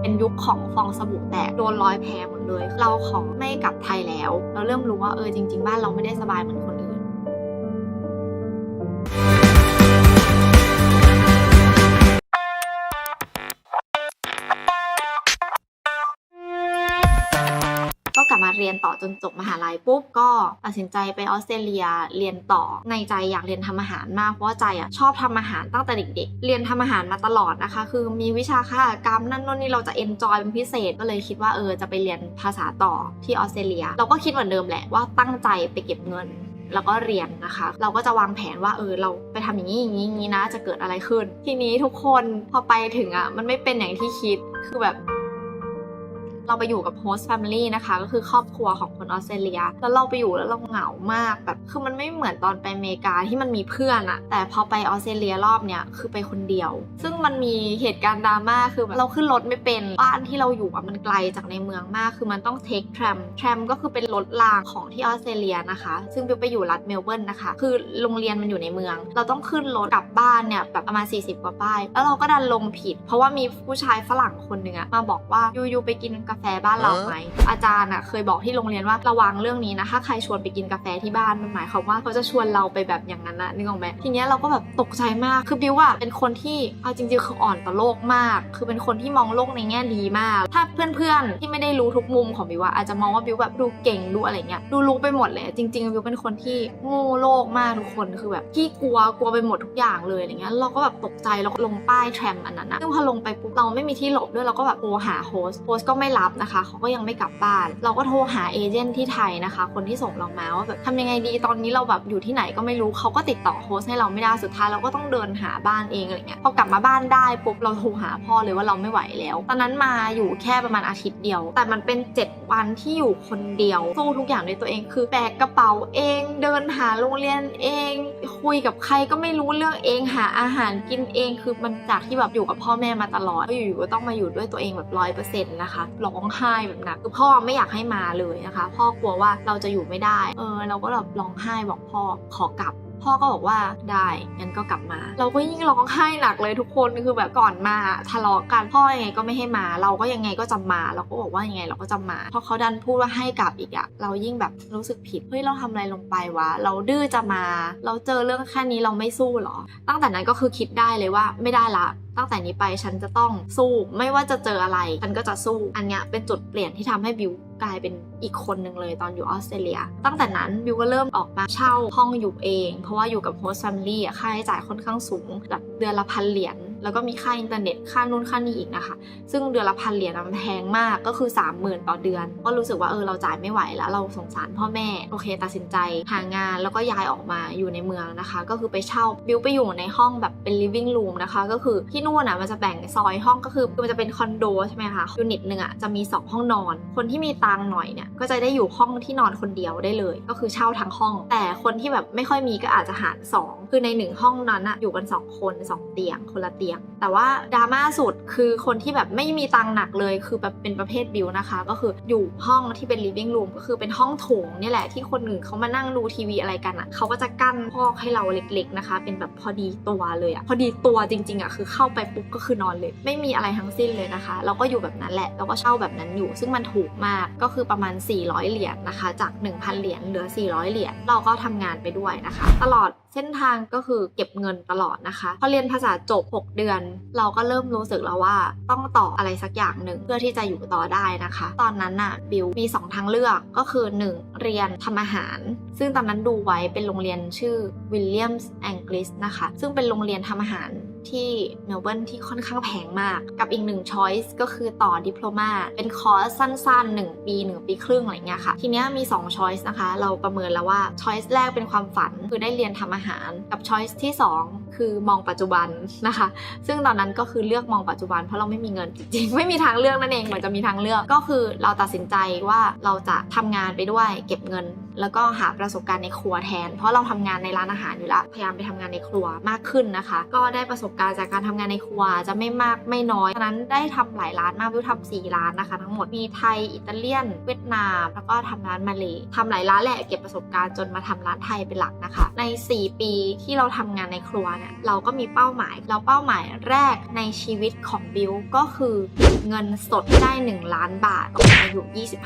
เป็นยุคของฟองสบู่แตกโดนร้อยแพหมดเลย เราของไม่กลับไทยแล้ว เราเริ่มรู้ว่าเออจริง ๆ บ้านเราไม่ได้สบายเหมือนคน ยนต่อจนจบมหาลัยปุ๊บก็ตัดสินใจไปออสเตรเลียเรียนต่อในใจอยากเรียนทำอาหารมาก เพราะว่าใจอะชอบทำอาหารตั้งแต่เด็กๆ เรียนทำอาหารมาตลอดนะคะ คือมีวิชาค่ากรรมนั่นนู่นนี่เราจะเอนจอยเป็นพิเศษก็เลยคิดว่าเออจะไปเรียนภาษาต่อที่ออสเตรเลีย เราก็คิดเหมือนเดิมแหละว่าตั้งใจไปเก็บเงินแล้วก็เรียนนะคะ เราก็จะวางแผนว่าเออเราไปทำอย่างนี้อย่างนี้อย่างนี้นะจะเกิดอะไรขึ้น ทีนี้ทุกคนพอไปถึงอะมันไม่เป็นอย่างที่คิดคือแบบ เราไปอยู่กับโฮสต์แฟมิลี่นะคะ ก็คือครอบครัวของคนออสเตรเลีย แล้วเราไปอยู่แล้วเราเหงามากแบบคือมันไม่เหมือนตอนไปอเมริกาที่มันมีเพื่อนอะแต่พอไปออสเตรเลียรอบเนี้ยคือไปคนเดียว ซึ่งมันมีเหตุการณ์ดราม่าคือแบบเราขึ้นรถไม่เป็นบ้านที่เราอยู่อะมันไกลจากในเมืองมาก คือมันต้องเทคแทรมแทรมก็คือเป็นรถรางของที่ออสเตรเลียนะคะ ซึ่งบิวไปอยู่รัฐเมลเบิร์นนะคะ คือโรงเรียนมันอยู่ในเมือง เราต้องขึ้นรถกลับบ้านเนี่ยแบบประมาณ 40 กว่าป้าย แล้วเราก็ดันลงผิด เพราะว่ามีผู้ชายฝรั่งคนหนึ่งอะมาบอกว่ายูยูไปกินกาแฟบ้านเราไหมอาจารย์อะเคยบอกที่โรงเรียนว่าระวังเรื่องนี้นะถ้าใครชวนไปกินกาแฟที่บ้านมันหมายความว่าเขาจะชวนเราไปแบบอย่างนั้นนะนึกออกไหมทีเนี้ยเราก็แบบตกใจมากคือบิวอะเป็นคนที่เอาจริงๆคืออ่อนต่อโลกมาก คือเป็นคนที่มองโลกในแง่ดีมาก ถ้าเพื่อนๆที่ไม่ได้รู้ทุกมุมของบิวอะอาจจะมองว่าบิวแบบดูเก่งดูอะไรเงี้ยดูรู้ไปหมดเลย จริงๆบิวเป็นคนที่โง่โลกมากทุกคนคือแบบที่กลัวกลัวไปหมดทุกอย่างเลยอะไรเงี้ยเราก็แบบตกใจแล้วก็ลงป้ายแทรมอันนั้นนะซึ่งพอลงไปปุ๊บเราไม่มีที่หลบด้วยเราก็แบบโทรหาโฮสโฮสก็ไม่รับนะคะเขาก็ยังไม่กลับบ้าน เราก็โทรหาเอเจนต์ที่ไทยนะคะ คนที่ส่งเรามาว่าแบบทำยังไงดีตอนนี้เราแบบอยู่ที่ไหนก็ไม่รู้เขาก็ติดต่อโฮสต์ให้เราไม่ได้สุดท้ายเราก็ต้องเดินหาบ้านเองอะไรเงี้ยพอกลับมาบ้านได้ปุ๊บเราโทรหาพ่อเลยว่าเราไม่ไหวแล้ว ตอนนั้นมาอยู่แค่ประมาณอาทิตย์เดียว แต่มันเป็น 7 วันที่อยู่คนเดียวสู้ทุกอย่างด้วยตัวเอง คือแบกกระเป๋าเอง เดินหาโรงเรียนเอง คุยกับใครก็ไม่รู้เรื่องเองหาอาหารกินเอง คือมันจากที่แบบอยู่กับพ่อแม่มาตลอดก็อยู่ๆก็ต้องมาอยู่ด้วยตัวเองแบบร้อยเปอร์เซ็นต์นะคะร้ององไห้แบบหนักคือพ่อไม่อยากให้มาเลยนะคะ พ่อกลัวว่าเราจะอยู่ไม่ได้ เออ เราก็แบบร้องไห้บอกพ่อขอกลับ พ่อก็บอกว่าได้งั้นก็กลับมา เราก็ยิ่งร้องไห้หนักเลยทุกคนคือแบบก่อนมาทะเลาะกันพ่อยังไงก็ไม่ให้มา เราก็ยังไงก็จะมาเราก็บอกว่ายังไงเราก็จะมาพอเขาดันพูดว่าให้กลับอีกอะเรายิ่งแบบรู้สึกผิดเฮ้ยเราทำอะไรลงไปวะเราดื้อจะมา เราเจอเรื่องแค่นี้เราไม่สู้หรอ ตั้งแต่นั้นก็คือคิดได้เลยว่าไม่ได้ละตั้งแต่นี้ไปฉันจะต้องสู้ ไม่ว่าจะเจออะไรฉันก็จะสู้ อันเนี้ยเป็นจุดเปลี่ยนที่ทำให้บิว กลายเป็นอีกคนหนึ่งเลยตอนอยู่ออสเตรเลีย ตั้งแต่นั้นบิวก็เริ่มออกมาเช่าห้องอยู่เอง เพราะว่าอยู่กับโฮสต์แฟมิลี่ค่าใช้จ่ายค่อนข้างสูงแบบเดือนละพันเหรียญ แล้วก็มีค่าอินเทอร์เน็ตค่านู่นค่านี่อีกนะคะ ซึ่งเดือนละพันเหรียญมันแพงมากก็คือ 30,000 ต่อเดือน ก็รู้สึกว่าเออเราจ่ายไม่ไหวแล้วเราสงสารพ่อแม่โอเค ตัดสินใจหางานแล้วก็ย้ายออกมาอยู่ในเมืองนะคะ ก็คือไปเช่าบิวไปอยู่ในห้องแบบเป็น living room นะคะก็คือที่นู่นอะมันจะแบ่งซอยห้องก็คือมันจะเป็นคอนโดใช่ไหมคะยูนิตหนึ่งอะจะมี 2 ห้องนอน คนที่มีตังหน่อยเนี่ยก็จะได้อยู่ห้องที่นอนคนเดียวได้เลย ก็คือเช่าทั้งห้อง แต่คนที่แบบไม่ค่อยมีก็อาจจะหารสองคือในหนึ่งห้องนั้นอะอยู่กันสองคนสองเตียงคนละเตียงแต่ว่าดราม่าสุดคือคนที่แบบไม่มีตังค์หนักเลย คือแบบเป็นประเภทบิวนะคะ ก็คืออยู่ห้องที่เป็น living room ก็คือเป็นห้องโถงเนี่ยแหละที่คนอื่นเขามานั่งดูทีวีอะไรกันอะเขาก็จะกั้นพอกให้เราเล็ก ๆนะคะ เป็นแบบพอดีตัวเลยอะพอดีตัวจริงๆอะคือเข้าไปปุ๊บก็คือนอนเลย ไม่มีอะไรทั้งสิ้นเลยนะคะ เราก็อยู่แบบนั้นแหละเราก็เช่าแบบนั้นอยู่ ซึ่งมันถูกมากก็คือประมาณ 400 เหรียญนะคะ จาก 1,000 เหรียญเหลือ 400 เหรียญเราก็ทำงานไปด้วยนะคะ ตลอดเส้นทางก็คือเก็บเงินตลอดนะคะ พอเรียนภาษาจบ 6 เดือน เราก็เริ่มรู้สึกแล้วว่าต้องต่ออะไรสักอย่างหนึ่งเพื่อที่จะอยู่ต่อได้นะคะ ตอนนั้นน่ะบิวมี 2 ทางเลือกก็คือ 1 เรียนทำอาหาร ซึ่งตอนนั้นดูไว้เป็นโรงเรียนชื่อ Williams Anglis นะคะ ซึ่งเป็นโรงเรียนทำอาหาร ที่เมลเบิร์นที่ค่อนข้างแพงมาก กับอีกหนึ่งช้อยส์ก็คือต่อดิปโลมาเป็นคอร์สสั้นๆ 1 ปี 1 ปีครึ่งอะไรเงี้ยค่ะ ทีเนี้ยมี2ช้อยส์นะคะ เราประเมินแล้วว่าช้อยส์แรกเป็นความฝันคือได้เรียนทำอาหาร กับช้อยส์ที่ 2 คือมองปัจจุบันนะคะ ซึ่งตอนนั้นก็คือเลือกมองปัจจุบันเพราะเราไม่มีเงินจริงๆ ไม่มีทางเลือกนั่นเองเหมือนจะมีทางเลือกก็คือเราตัดสินใจว่าเราจะทำงานไปด้วยเก็บเงิน แล้วก็หาประสบการณ์ในครัวแทน เพราะเราทำงานในร้านอาหารอยู่แล้วพยายามไปทำงานในครัวมากขึ้นนะคะ ก็ได้ประสบการณ์จากการทำงานในครัวจะไม่มากไม่น้อยฉะนั้นได้ทำหลายร้านมากวิวทำสี่ร้านนะคะ ทั้งหมดมีไทยอิตาเลียน เวียดนาม แล้วก็ทำร้านมาเลยทำหลายร้านแหละเก็บประสบการณ์จนมาทำร้านไทยเป็นหลักนะคะ ใน 4 ปีที่เราทำงานในครัวเนี่ยเราก็มีเป้าหมายแล้วเป้าหมายแรกในชีวิตของบิวก็คือเงินสดได้ 1 ล้านบาทตอนอายุ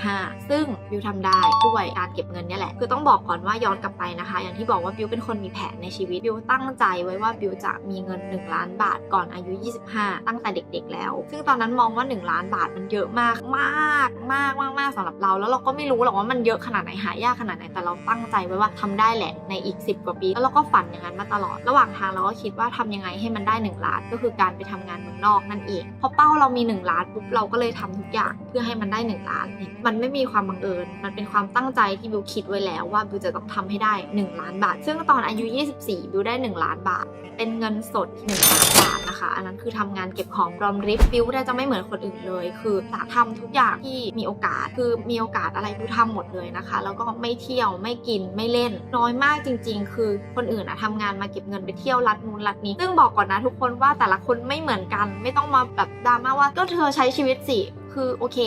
25 ซึ่งบิวทำได้ด้วยการเก็บเงินนี่แหละ คือต้องบอกก่อนว่าย้อนกลับไปนะคะ อย่างที่บอกว่าบิวเป็นคนมีแผนในชีวิตบิวตั้งใจไว้ว่าบิวจะมีเงิน 1 ล้านบาทก่อนอายุ 25 ตั้งแต่เด็ก ๆ แล้ว ซึ่งตอนนั้นมองว่า 1 ล้านบาทมันเยอะมากมากมากมากมากสำหรับเรา แล้วเราก็ไม่รู้หรอกว่ามันเยอะขนาดไหนหายากขนาดไหนแต่เราตั้งใจไว้ว่าทำได้แหละในอีก 10 กว่าปี แล้วเราก็ฝันอย่างนั้นมาตลอดระหว่างทางเราก็คิดว่าทำยังไงให้มันได้ 1 ล้าน ก็คือการไปทำงานเมืองนอกนั่นเองพอเป้าเรามี 1 ล้านปุ๊บเราก็เลยทำทุกอย่างเพื่อให้มันได้ 1 ล้านนี่มันไม่มีความบังเอิญ มันเป็นความตั้งใจที่บิวคิดไว้แล้วว่าบิวจะต้องทำให้ได้ 1 ล้านบาท ซึ่งตอนอายุ 24บิวได้ 1 ล้านบาท เป็นเงินสด1ล้านบาทนะคะ อันนั้นคือทำงานเก็บของรอมริบบิวได้จะไม่เหมือนคนอื่นเลย คือจะทำทุกอย่างที่มีโอกาสคือมีโอกาสอะไรบิวทำหมดเลยนะคะ แล้วก็ไม่เที่ยวไม่กินไม่เล่นน้อยมากจริง ๆ คือคนอื่นอะทำงานมาเก็บเงินไปเที่ยวรัดนู้นรัดนี้ ซึ่งบอกก่อนนะทุกคนว่าแต่ละคนไม่เหมือนกัน ไม่ต้องมาแบบดราม่าว่าก็เธอใช้ชีวิตสิคือโอเค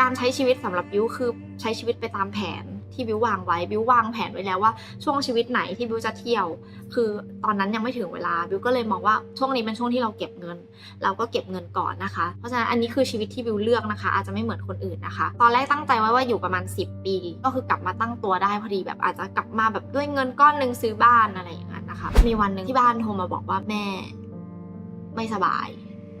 การใช้ชีวิตสำหรับบิวคือใช้ชีวิตไปตามแผนที่บิววางไว้บิววางแผนไว้แล้วว่าช่วงชีวิตไหนที่บิวจะเที่ยว คือตอนนั้นยังไม่ถึงเวลาบิวก็เลยมองว่าช่วงนี้เป็นช่วงที่เราเก็บเงิน เราก็เก็บเงินก่อนนะคะ เพราะฉะนั้นอันนี้คือชีวิตที่บิวเลือกนะคะ อาจจะไม่เหมือนคนอื่นนะคะ ตอนแรกตั้งใจไว้ว่าอยู่ประมาณ 10 ปี ก็คือกลับมาตั้งตัวได้พอดีแบบอาจจะกลับมาแบบด้วยเงินก้อนหนึ่งซื้อบ้านอะไรอย่างนั้น นะคะ มีวันหนึ่งที่บ้านโทรมาบอกว่าแม่ไม่สบาย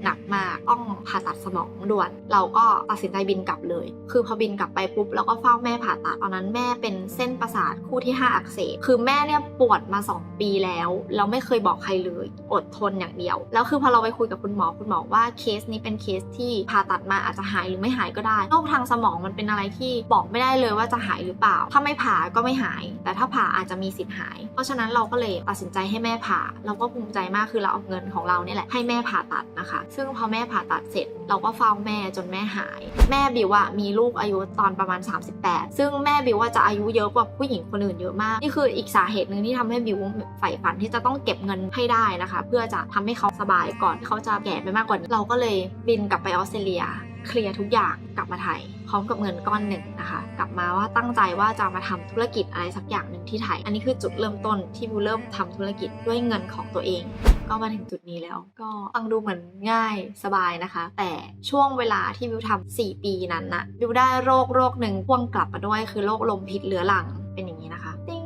หนักมากต้องผ่าตัดสมองด่วน เราก็ตัดสินใจบินกลับเลย คือพอบินกลับไปปุ๊บเราก็เฝ้าแม่ผ่าตัดตอนนั้นแม่เป็นเส้นประสาทคู่ที่ 5 อักเสบคือแม่เนี่ยปวดมา 2 ปีแล้ว เราไม่เคยบอกใครเลย อดทนอย่างเดียว แล้วคือพอเราไปคุยกับคุณหมอคุณหมอว่าเคสนี้เป็นเคสที่ผ่าตัดมาอาจจะหายหรือไม่หายก็ได้โรคทางสมองมันเป็นอะไรที่บอกไม่ได้เลยว่าจะหายหรือเปล่า ถ้าไม่ผ่าก็ไม่หาย แต่ถ้าผ่าอาจจะมีสิทธิ์หาย เพราะฉะนั้นเราก็เลยตัดสินใจให้แม่ผ่า เราก็ภูมิใจมากคือเราเอาเงินของเราเนี่ยแหละให้แม่ผ่าตัดนะคะซึ่งพอแม่ผ่าตัดเสร็จ เราก็เฝ้าแม่จนแม่หาย แม่บิวอะมีลูกอายุตอนประมาณ 38 ซึ่งแม่บิวว่าจะอายุเยอะกว่าผู้หญิงคนอื่นเยอะมาก นี่คืออีกสาเหตุหนึ่งที่ทำให้บิวใฝ่ฝันที่จะต้องเก็บเงินให้ได้นะคะ เพื่อจะทำให้เขาสบายก่อนที่เขาจะแก่ไปมากกว่านี้เราก็เลยบินกลับไปออสเตรเลียเคลียร์ทุกอย่างกลับมาไทย พร้อมกับเงินก้อนหนึ่งนะคะ กลับมาว่าตั้งใจว่าจะมาทำธุรกิจอะไรสักอย่างหนึ่งที่ไทย อันนี้คือจุดเริ่มต้นที่บิวเริ่มทำธุรกิจด้วยเงินของตัวเอง ก็มาถึงจุดนี้แล้ว ก็ฟังดูเหมือนง่ายสบายนะคะ แต่ช่วงเวลาที่บิวทำ4ปีนั้นนะบิวได้โรคโรคหนึ่งพ่วงกลับมาด้วย คือโรคลมพิษเรื้อรังเป็นอย่างนี้นะคะติ้ง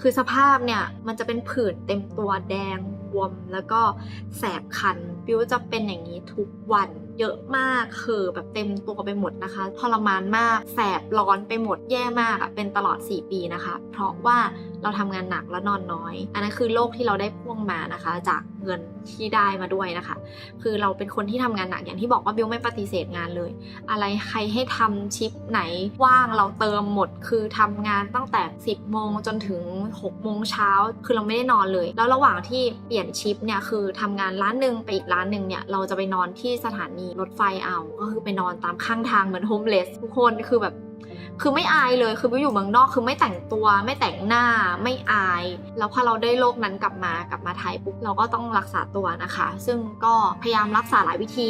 คือสภาพเนี่ยมันจะเป็นผื่นเต็มตัวแดงบวมแล้วก็แสบคันบิวจะเป็นอย่างนี้ทุกวัน เยอะมากคือแบบเต็มตัวไปหมดนะคะทรมานมาก แสบร้อนไปหมดแย่มากอะเป็นตลอด 4 ปีนะคะ เพราะว่าเราทำงานหนักแล้วนอนน้อย อันนั้นคือโรคที่เราได้พ่วงมานะคะ จากเงิน ที่ได้มาด้วยนะคะ คือเราเป็นคนที่ทำงานหนักอย่างที่บอกว่าบิวไม่ปฏิเสธงานเลย อะไรใครให้ทำชิปไหนว่างเราเติมหมด คือทำงานตั้งแต่ 10โมงจนถึง6โมงเช้าคือเราไม่ได้นอนเลย แล้วระหว่างที่เปลี่ยนชิปเนี่ยคือทำงานร้านหนึ่งไปอีกร้านหนึ่งเนี่ยเราจะไปนอนที่สถานีรถไฟเอา ก็คือไปนอนตามข้างทางเหมือนโฮมเลสทุกคนคือแบบ คือไม่อายเลยคือวิวอยู่เมืองนอกคือไม่แต่งตัว ไม่แต่งหน้าไม่อาย แล้วพอเราได้โรคนั้นกลับมากลับมาไทยปุ๊บเราก็ต้องรักษาตัวนะคะ ซึ่งก็พยายามรักษาหลายวิธี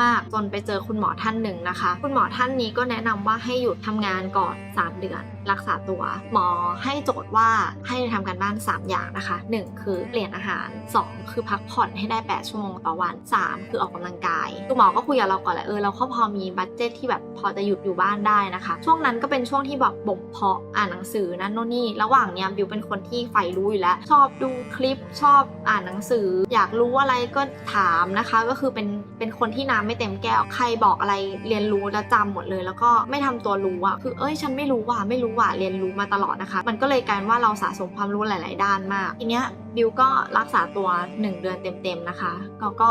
มากๆ จนไปเจอคุณหมอท่านหนึ่งนะคะ คุณหมอท่านนี้ก็แนะนำว่าให้หยุดทำงานก่อน 3 เดือน รักษาตัว หมอให้โจทย์ว่าให้ทำการบ้าน 3 อย่างนะคะ 1 คือเปลี่ยนอาหาร 2 คือพักผ่อนให้ได้ 8 ชั่วโมงต่อวัน 3 คือออกกำลังกายคุณหมอก็คุยกับเราก่อนแหละเออเราก็พอมีบัตเจ็ตที่แบบพอจะหยุดอยู่บ้านได้นะคะช่วงนั้นก็เป็นช่วงที่แบบบ่มเพาะอ่านหนังสือนั่นโน่นนี่ระหว่างเนี้ยบิวเป็นคนที่ใฝ่รู้อยู่แล้ว ชอบดูคลิปชอบอ่านหนังสือ อยากรู้อะไรก็ถามนะคะ ก็คือเป็นเป็นคนที่น้ำไม่เต็มแก้วใครบอกอะไรเรียนรู้แล้วจำหมดเลย แล้วก็ไม่ทำตัวรู้อะคือเอ้ยฉันไม่รู้ว่ะไม่รู้ว่ะเรียนรู้มาตลอดนะคะ มันก็เลยกลายว่าเราสะสมความรู้หลาย ๆ ด้านมากทีเนี้ย บิวก็รักษาตัว 1 เดือนเต็มๆนะคะก็ก็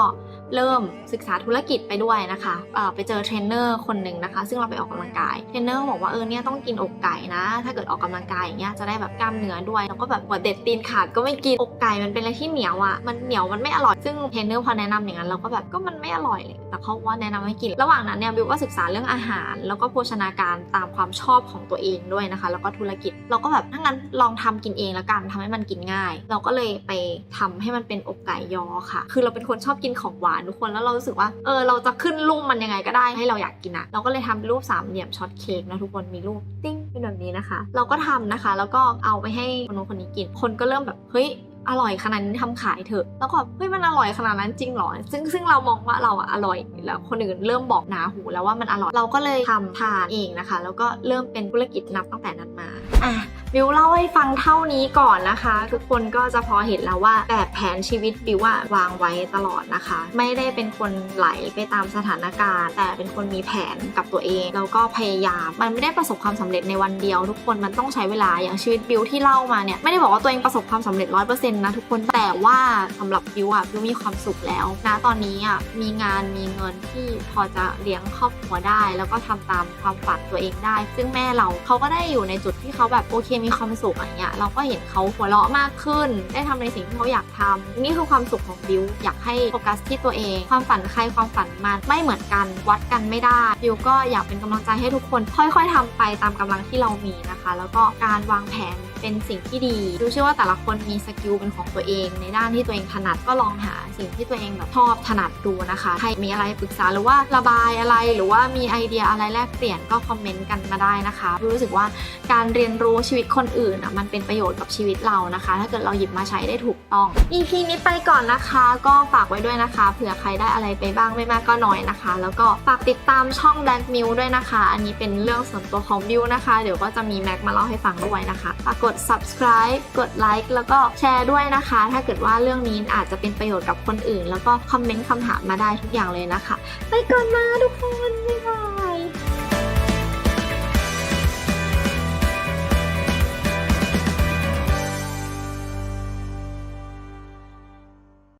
เริ่มศึกษาธุรกิจไปด้วยนะคะไปเจอเทรนเนอร์คนหนึ่งนะคะ ซึ่งเราไปออกกำลังกายเทรนเนอร์บอกว่าเออเนี่ยต้องกินอกไก่นะ ถ้าเกิดออกกำลังกายอย่างเงี้ยจะได้แบบกล้ามเนื้อด้วยแล้วก็แบบหัวเด็ดตีนขาดก็ไม่กินอกไก่มันเป็นอะไรที่เหนียวอะมันเหนียวมันไม่อร่อยซึ่งเทรนเนอร์พอแนะนำอย่างนั้นเราก็แบบก็มันไม่อร่อยเลยแต่เขาว่าแนะนำให้กิน ระหว่างนั้นเนี่ยบิวก็ศึกษาเรื่องอาหาร แล้วก็โภชนาการตามความชอบของตัวเองด้วยนะคะ แล้วก็ธุรกิจเราก็แบบถ้างั้นลองทำกินเองแล้วกันทำให้มันกินง่าย เราก็เลยไปทำให้มันเป็นอกไก่ยอค่ะ คือเราเป็นคนชอบกินของหวานทุกคนแล้วเรารู้สึกว่าเออเราจะขึ้นรูปมันยังไงก็ได้ให้เราอยากกินอะเราก็เลยทำเป็นรูปสามเหลี่ยมช็อตเค้กนะทุกคนมีรูปติ้งเป็นแบบนี้นะคะ เราก็ทำนะคะ แล้วก็เอาไปให้คนนู้นคนนี้กินคนก็เริ่มแบบเฮ้ยอร่อยขนาดนี้ทำขายเถอะ แล้วก็เฮ้ยมันอร่อยขนาดนั้นจริงหรอ ซึ่งซึ่งเรามองว่าเราอะอร่อยแล้วคนอื่นเริ่มบอกหนาหูแล้วว่ามันอร่อย เราก็เลยทำทานเองนะคะ แล้วก็เริ่มเป็นธุรกิจนับตั้งแต่นั้นมา อะ บิวเล่าให้ฟังเท่านี้ก่อนนะคะ ทุกคนก็จะพอเห็นแล้วว่าแบบแผนชีวิตบิวอะวางไว้ตลอดนะคะ ไม่ได้เป็นคนไหลไปตามสถานการณ์ แต่เป็นคนมีแผนกับตัวเอง แล้วก็พยายามมันไม่ได้ประสบความสำเร็จในวันเดียว ทุกคนมันต้องใช้เวลาอย่างชีวิตบิวที่เล่ามาเนี่ยไม่ได้บอกว่าตัวเองประสบความสำเร็จร้อยเปอร์เซ็นต์นะทุกคนแต่ว่าสำหรับบิวอะบิวมีความสุขแล้วนะตอนนี้อะมีงานมีเงินที่พอจะเลี้ยงครอบครัวได้ แล้วก็ทำตามความฝันตัวเองได้ ซึ่งแม่เราเขาก็ได้อยู่ในจุดที่เขาแบบโอเคมีความสุขอะไรเงี้ยเราก็เห็นเขาหัวเราะมากขึ้น ได้ทำในสิ่งที่เขาอยากทำนี่คือความสุขของบิวอยากให้โฟกัสที่ตัวเอง ความฝันใครความฝันมันไม่เหมือนกันวัดกันไม่ได้บิวก็อยากเป็นกำลังใจให้ทุกคน ค่อย ๆทำไปตามกำลังที่เรามีนะคะ แล้วก็การวางแผน เป็นสิ่งที่ดีดูเชื่อว่าแต่ละคนมีสกิลเป็นของตัวเอง ในด้านที่ตัวเองถนัดก็ลองหาสิ่งที่ตัวเองแบบชอบถนัดดูนะคะใครมีอะไรปรึกษาหรือว่าระบายอะไรหรือว่ามีไอเดียอะไรแลกเปลี่ยนก็คอมเมนต์กันมาได้นะคะบิวรู้สึกว่าการเรียนรู้ชีวิตคนอื่นอะมันเป็นประโยชน์กับชีวิตเรานะคะ ถ้าเกิดเราหยิบมาใช้ได้ถูกต้อง EP นี้ไปก่อนนะคะ ก็ฝากไว้ด้วยนะคะเผื่อใครได้อะไรไปบ้างไม่มากก็น้อยนะคะ แล้วก็ฝากติดตามช่อง Black m i l ด้วยนะคะ อันนี้เป็นเรื่องส่วนตัวของบิวนะคะ เดี๋ยวก็จะมีแม็กมาเล่าให้ฟังด้วยนะคะฝากกด subscribe กดไลค์แล้วก็แชร์ด้วยนะคะ ถ้าเกิดว่าเรื่องนี้อาจจะเป็นประโยชน์กับคนอื่น แล้วก็คอมเมนต์คำถามมาได้ทุกอย่างเลยนะคะ ไปก่อนนะทุกคนบ๊ายบาย